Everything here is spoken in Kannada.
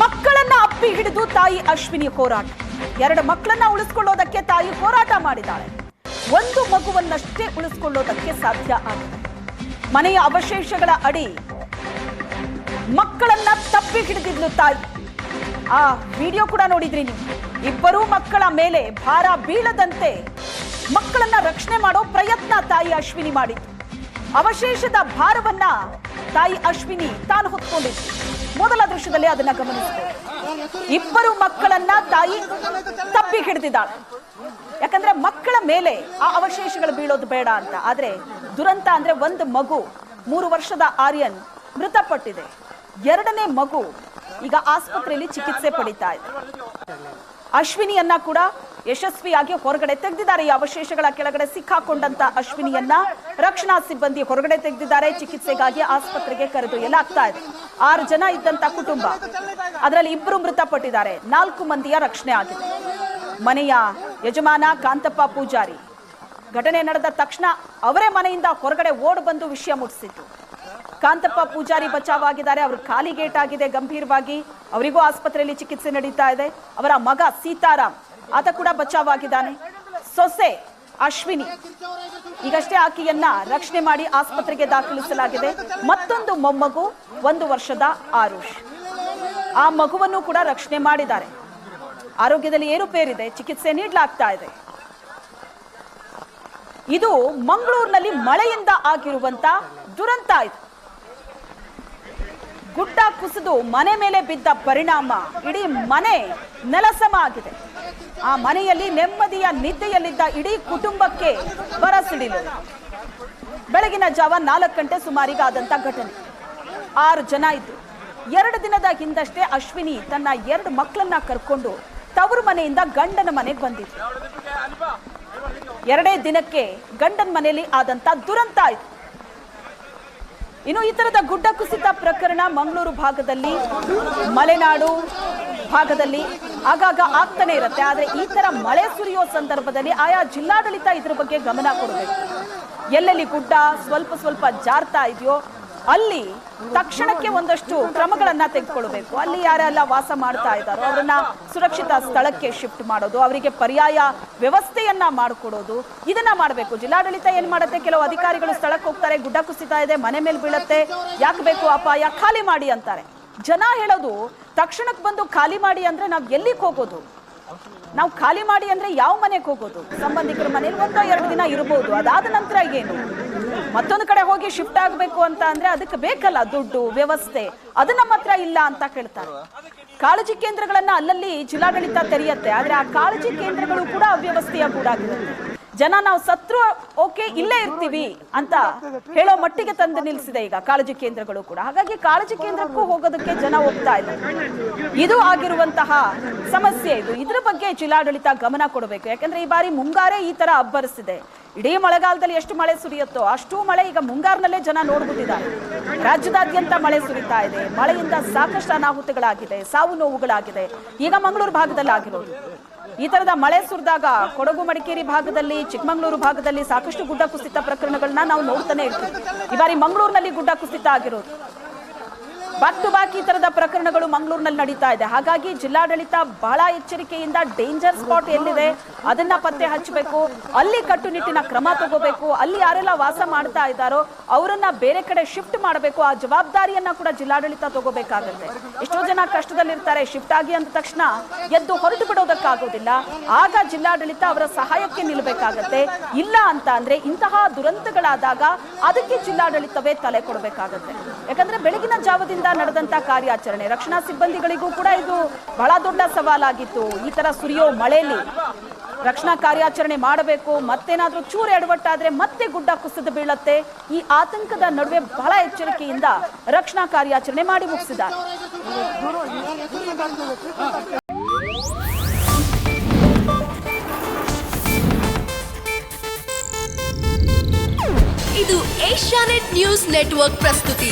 ಮಕ್ಕಳನ್ನ ಅಪ್ಪಿ ಹಿಡಿದು ತಾಯಿ ಅಶ್ವಿನಿ ಹೋರಾಟ. ಎರಡು ಮಕ್ಕಳನ್ನ ಉಳಿಸ್ಕೊಳ್ಳೋದಕ್ಕೆ ತಾಯಿ ಹೋರಾಟ ಮಾಡಿದ್ದಾಳೆ. ಒಂದು ಮಗುವನ್ನಷ್ಟೇ ಉಳಿಸ್ಕೊಳ್ಳೋದಕ್ಕೆ ಸಾಧ್ಯ ಆಗಿದೆ. ಮನೆಯ ಅವಶೇಷಗಳ ಅಡಿ ಮಕ್ಕಳನ್ನ ತಪ್ಪಿ ಹಿಡಿದಿದ್ಲು ತಾಯಿ. ಆ ವಿಡಿಯೋ ಕೂಡ ನೋಡಿದ್ರಿ ನೀವು. ಇಬ್ಬರೂ ಮಕ್ಕಳ ಮೇಲೆ ಭಾರ ಬೀಳದಂತೆ ಮಕ್ಕಳನ್ನ ರಕ್ಷಣೆ ಮಾಡೋ ಪ್ರಯತ್ನ ತಾಯಿ ಅಶ್ವಿನಿ ಮಾಡಿತ್ತು. ಅವಶೇಷದ ಭಾರವನ್ನ ತಾಯಿ ಅಶ್ವಿನಿ ತಾನು ಹೊತ್ಕೊಂಡಿತ್ತು ಮೊದಲ ದೃಶ್ಯದಲ್ಲಿ ಅದನ್ನ ಗಮನಿಸಿದೆ ಇಬ್ಬರು ಮಕ್ಕಳನ್ನ ತಾಯಿ ತಪ್ಪಿ ಹಿಡಿದಿದ್ದಾಳೆ. ಯಾಕಂದ್ರೆ ಮಕ್ಕಳ ಮೇಲೆ ಆ ಅವಶೇಷಗಳು ಬೀಳೋದು ಬೇಡ ಅಂತ. ಆದ್ರೆ ದುರಂತ ಅಂದ್ರೆ ಒಂದು ಮಗು, ಮೂರು ವರ್ಷದ ಆರ್ಯನ್ ಮೃತಪಟ್ಟಿದೆ. ಎರಡನೇ ಮಗು ಈಗ ಆಸ್ಪತ್ರೆಯಲ್ಲಿ ಚಿಕಿತ್ಸೆ ಪಡಿತಾ ಇದೆ. ಅಶ್ವಿನಿಯನ್ನ ಕೂಡ ಯಶಸ್ವಿಯಾಗಿ ಹೊರಗಡೆ ತೆಗೆದಿದ್ದಾರೆ. ಈ ಅವಶೇಷಗಳ ಕೆಳಗಡೆ ಸಿಕ್ಕಾಕೊಂಡಂತ ಅಶ್ವಿನಿಯನ್ನ ರಕ್ಷಣಾ ಸಿಬ್ಬಂದಿ ಹೊರಗಡೆ ತೆಗೆದಿದ್ದಾರೆ. ಚಿಕಿತ್ಸೆಗಾಗಿ ಆಸ್ಪತ್ರೆಗೆ ಕರೆದೊಯ್ಯಲಾಗ್ತಾ ಇದೆ. ಆರು ಜನ ಇದ್ದಂತ ಕುಟುಂಬ. ಅದರಲ್ಲಿ ಇಬ್ಬರು ಮೃತಪಟ್ಟಿದ್ದಾರೆ. ನಾಲ್ಕು ಮಂದಿಯ ರಕ್ಷಣೆ ಆಗಿದೆ. ಮನೆಯ ಯಜಮಾನ ಕಾಂತಪ್ಪ ಪೂಜಾರಿ. ಘಟನೆ ನಡೆದ ತಕ್ಷಣ ಅವರೇ ಮನೆಯಿಂದ ಹೊರಗಡೆ ಓಡ್ ಬಂದು ವಿಷಯ ಮುಟ್ಟಿಸಿತ್ತು ಕಾಂತಪ್ಪ ಪೂಜಾರಿ ಬಚಾವಾಗಿದ್ದಾರೆ. ಅವರು ಖಾಲಿ ಗೇಟ್ ಆಗಿದೆ ಗಂಭೀರವಾಗಿ. ಅವರಿಗೂ ಆಸ್ಪತ್ರೆಯಲ್ಲಿ ಚಿಕಿತ್ಸೆ ನಡೀತಾ ಇದೆ. ಅವರ ಮಗ ಸೀತಾರಾಮ್ ಆತ ಕೂಡ ಬಚಾವಾಗಿದ್ದಾನೆ. ಸೊಸೆ ಅಶ್ವಿನಿ, ಈಗಷ್ಟೇ ಆಕೆಯನ್ನ ರಕ್ಷಣೆ ಮಾಡಿ ಆಸ್ಪತ್ರೆಗೆ ದಾಖಲಿಸಲಾಗಿದೆ. ಮತ್ತೊಂದು ಮೊಮ್ಮಗು, ಒಂದು ವರ್ಷದ ಆರುಷ್. ಆ ಮಗುವನ್ನು ಕೂಡ ರಕ್ಷಣೆ ಮಾಡಿದ್ದಾರೆ. ಆರೋಗ್ಯದಲ್ಲಿ ಏರುಪೇರಿದೆ ಚಿಕಿತ್ಸೆ ನೀಡಲಾಗ್ತಾ ಇದೆ. ಇದು ಮಂಗಳೂರಿನಲ್ಲಿ ಮಳೆಯಿಂದ ಆಗಿರುವಂತ ದುರಂತ ಇದು. ಗುಡ್ಡ ಕುಸಿದು ಮನೆ ಮೇಲೆ ಬಿದ್ದ ಪರಿಣಾಮ. ಇಡೀ ಮನೆ ನೆಲಸಮ ಆಗಿದೆ ಆ ಮನೆಯಲ್ಲಿ ನೆಮ್ಮದಿಯ ನಿದ್ದೆಯಲ್ಲಿದ್ದ ಇಡೀ ಕುಟುಂಬಕ್ಕೆ ಬರಸಿಡಿಲು ಬೆಳಗಿನ ಜಾವ ನಾಲ್ಕು ಗಂಟೆ ಸುಮಾರಿಗೆ ಆದಂತ ಘಟನೆ. ಆರು ಜನ ಇದ್ರು. ಎರಡು ದಿನದ ಹಿಂದಷ್ಟೇ ಅಶ್ವಿನಿ ತನ್ನ ಎರಡು ಮಕ್ಕಳನ್ನ ಕರ್ಕೊಂಡು ತವರು ಮನೆಯಿಂದ ಗಂಡನ ಮನೆಗೆ ಬಂದಿದ್ರು ಎರಡೇ ದಿನಕ್ಕೆ ಗಂಡನ ಮನೆಯಲ್ಲಿ ಆದಂತ ದುರಂತ ಆಯ್ತು. ಇನ್ನು ಈ ತರದ ಗುಡ್ಡ ಕುಸಿತ ಪ್ರಕರಣ ಮಂಗಳೂರು ಭಾಗದಲ್ಲಿ, ಮಲೆನಾಡು ಭಾಗದಲ್ಲಿ ಆಗಾಗ ಆಗ್ತಾನೆ ಇರುತ್ತೆ. ಆದ್ರೆ ಈ ತರ ಮಳೆ ಸುರಿಯೋ ಸಂದರ್ಭದಲ್ಲಿ ಆಯಾ ಜಿಲ್ಲಾಡಳಿತ ಇದ್ರ ಬಗ್ಗೆ ಗಮನ ಕೊಡಬೇಕು. ಎಲ್ಲೆಲ್ಲಿ ಗುಡ್ಡ ಸ್ವಲ್ಪ ಸ್ವಲ್ಪ ಜಾರ್ತಾ ಇದೆಯೋ ಅಲ್ಲಿ ತಕ್ಷಣಕ್ಕೆ ಒಂದಷ್ಟು ಕ್ರಮಗಳನ್ನ ತೆಗೆದುಕೊಳ್ಬೇಕು ಅಲ್ಲಿ ಯಾರೆಲ್ಲ ವಾಸ ಮಾಡ್ತಾ ಇದ್ದಾರೋ ಅವರನ್ನ ಸುರಕ್ಷಿತ ಸ್ಥಳಕ್ಕೆ ಶಿಫ್ಟ್ ಮಾಡೋದು, ಅವರಿಗೆ ಪರ್ಯಾಯ ವ್ಯವಸ್ಥೆಯನ್ನ ಮಾಡಿಕೊಡೋದು, ಇದನ್ನ ಮಾಡಬೇಕು. ಜಿಲ್ಲಾಡಳಿತ ಏನ್ ಮಾಡುತ್ತೆ? ಕೆಲವು ಅಧಿಕಾರಿಗಳು ಸ್ಥಳಕ್ಕೆ ಹೋಗ್ತಾರೆ, ಗುಡ್ಡ ಕುಸಿತಾ ಇದೆ, ಮನೆ ಮೇಲೆ ಬೀಳುತ್ತೆ. ಯಾಕೆ ಬೇಕು ಅಪಾಯ? ಖಾಲಿ ಮಾಡಿ ಅಂತಾರೆ. ಜನ ಹೇಳೋದು ತಕ್ಷಣಕ್ಕೆ ಬಂದು ಖಾಲಿ ಮಾಡಿ ಅಂದ್ರೆ ನಾವು ಎಲ್ಲಿಗೆ ಹೋಗೋದು? ನಾವು ಖಾಲಿ ಮಾಡಿ ಅಂದ್ರೆ ಯಾವ ಮನೆಗೆ ಹೋಗೋದು? ಸಂಬಂಧಿಕರ ಮನೇಲಿ ಒಂದೋ ಎರಡು ದಿನ ಇರಬಹುದು ಅದಾದ ನಂತರ ಏನು? ಮತ್ತೊಂದು ಕಡೆ ಹೋಗಿ ಶಿಫ್ಟ್ ಆಗಬೇಕು ಅಂತ ಅಂದ್ರೆ ಅದಕ್ಕೆ ಬೇಕಲ್ಲ ದುಡ್ಡು, ವ್ಯವಸ್ಥೆ. ಅದು ನಮ್ಮ ಹತ್ರ ಇಲ್ಲ ಅಂತ ಕೇಳ್ತಾರೆ. ಕಾಳಜಿ ಕೇಂದ್ರಗಳನ್ನ ಅಲ್ಲಲ್ಲಿ ಜಿಲ್ಲಾಡಳಿತ ತೆರೆಯುತ್ತೆ. ಆದ್ರೆ ಆ ಕಾಳಜಿ ಕೇಂದ್ರಗಳು ಕೂಡ ಅವ್ಯವಸ್ಥೆಯ ಗೂಡಾಗಿರುತ್ತೆ. ಜನ ನಾವು ಸತ್ರು, ಓಕೆ, ಇಲ್ಲೇ ಇರ್ತೀವಿ ಅಂತ ಹೇಳೋ ಮಟ್ಟಿಗೆ ತಂದು ನಿಲ್ಲಿಸಿದೆ ಈಗ ಕಾಳಜಿ ಕೇಂದ್ರಗಳು ಕೂಡ. ಹಾಗಾಗಿ ಕಾಳಜಿ ಕೇಂದ್ರಕ್ಕೂ ಹೋಗೋದಕ್ಕೆ ಜನ ಹೋಗ್ತಾ ಇಲ್ಲ. ಇದು ಆಗಿರುವಂತಹ ಸಮಸ್ಯೆ ಇದು. ಇದ್ರ ಬಗ್ಗೆ ಜಿಲ್ಲಾಡಳಿತ ಗಮನ ಕೊಡಬೇಕು. ಯಾಕಂದ್ರೆ ಈ ಬಾರಿ ಮುಂಗಾರೇ ಈ ತರ ಅಬ್ಬರಿಸಿದೆ. ಇಡೀ ಮಳೆಗಾಲದಲ್ಲಿ ಎಷ್ಟು ಮಳೆ ಸುರಿಯುತ್ತೋ ಅಷ್ಟು ಮಳೆ ಈಗ ಮುಂಗಾರಿನಲ್ಲೇ ಜನ ನೋಡ್ಬಿಟ್ಟಿದ್ದಾರೆ. ರಾಜ್ಯದಾದ್ಯಂತ ಮಳೆ ಸುರಿತಾ ಇದೆ. ಮಳೆಯಿಂದ ಸಾಕಷ್ಟು ಅನಾಹುತಗಳಾಗಿದೆ. ಸಾವು ನೋವುಗಳಾಗಿದೆ. ಈಗ ಮಂಗಳೂರು ಭಾಗದಲ್ಲಿ ಆಗಿರೋದು ಈ ತರದ ಮಳೆ ಸುರಿದಾಗ ಕೊಡಗು ಮಡಿಕೇರಿ ಭಾಗದಲ್ಲಿ, ಚಿಕ್ಕಮಗಳೂರು ಭಾಗದಲ್ಲಿ ಸಾಕಷ್ಟು ಗುಡ್ಡ ಕುಸಿತ ಪ್ರಕರಣಗಳನ್ನ ನಾವು ನೋಡ್ತಾನೆ ಇರ್ತೀವಿ. ಈ ಬಾರಿ ಮಂಗಳೂರಿನಲ್ಲಿ ಗುಡ್ಡ ಕುಸಿತ ಆಗಿರೋದು. ಬಾಕಿ ಬ್ಯಾಕ್ ಈ ತರದ ಪ್ರಕರಣಗಳು ಮಂಗಳೂರಿನಲ್ಲಿ ನಡೀತಾ ಇದೆ. ಹಾಗಾಗಿ ಜಿಲ್ಲಾಡಳಿತ ಬಹಳ ಎಚ್ಚರಿಕೆಯಿಂದ ಡೇಂಜರ್ ಸ್ಪಾಟ್ ಎಲ್ಲಿದೆ, ಅದನ್ನ ಪತ್ತೆ ಹಚ್ಚಬೇಕು, ಅಲ್ಲಿ ಕಟ್ಟುನಿಟ್ಟಿನ ಕ್ರಮ ತಗೋಬೇಕು, ಅಲ್ಲಿ ಯಾರೆಲ್ಲ ವಾಸ ಮಾಡ್ತಾ ಇದ್ದಾರೋ ಅವರನ್ನ ಬೇರೆ ಕಡೆ ಶಿಫ್ಟ್ ಮಾಡಬೇಕು. ಆ ಜವಾಬ್ದಾರಿಯನ್ನ ಕೂಡ ಜಿಲ್ಲಾಡಳಿತ ತಗೋಬೇಕಾಗುತ್ತೆ. ಎಷ್ಟೋ ಜನ ಕಷ್ಟದಲ್ಲಿರ್ತಾರೆ ಶಿಫ್ಟ್ ಆಗಿ ಅಂದ ತಕ್ಷಣ ಎದ್ದು ಹೊರಟು ಬಿಡೋದಕ್ಕಾಗೋದಿಲ್ಲ. ಆಗ ಜಿಲ್ಲಾಡಳಿತ ಅವರ ಸಹಾಯಕ್ಕೆ ನಿಲ್ಲಬೇಕಾಗತ್ತೆ ಇಲ್ಲ ಅಂತ ಅಂದ್ರೆ ಇಂತಹ ದುರಂತಗಳಾದಾಗ ಅದಕ್ಕೆ ಜಿಲ್ಲಾಡಳಿತವೇ ತಲೆ ಕೊಡಬೇಕಾಗತ್ತೆ. ಯಾಕಂದ್ರೆ ಬೆಳಗಿನ ಜಾವದಿಂದ ನಡೆದಂತ ಕಾರ್ಯಾಚರಣೆ. ರಕ್ಷಣಾ ಸಿಬ್ಬಂದಿಗಳಿಗೂ ಕೂಡ ಇದು ಬಹಳ ದೊಡ್ಡ ಸವಾಲಾಗಿತ್ತು. ಈ ತರ ಸುರಿಯೋ ಮಳೆಯಲ್ಲಿ ರಕ್ಷಣಾ ಕಾರ್ಯಾಚರಣೆ ಮಾಡಬೇಕು, ಮತ್ತೇನಾದ್ರೂ ಚೂರು ಎಡವಟ್ಟಾದ್ರೆ ಮತ್ತೆ ಗುಡ್ಡ ಕುಸಿದು ಬೀಳತ್ತೆ. ಈ ಆತಂಕದ ನಡುವೆ ಬಹಳ ಎಚ್ಚರಿಕೆಯಿಂದ ರಕ್ಷಣಾ ಕಾರ್ಯಾಚರಣೆ ಮಾಡಿ ಮುಗಿಸಿದ್ದಾರೆ. ಇದು ಏಷ್ಯಾನೆಟ್ ನ್ಯೂಸ್ ನೆಟ್ವರ್ಕ್ ಪ್ರಸ್ತುತಿ.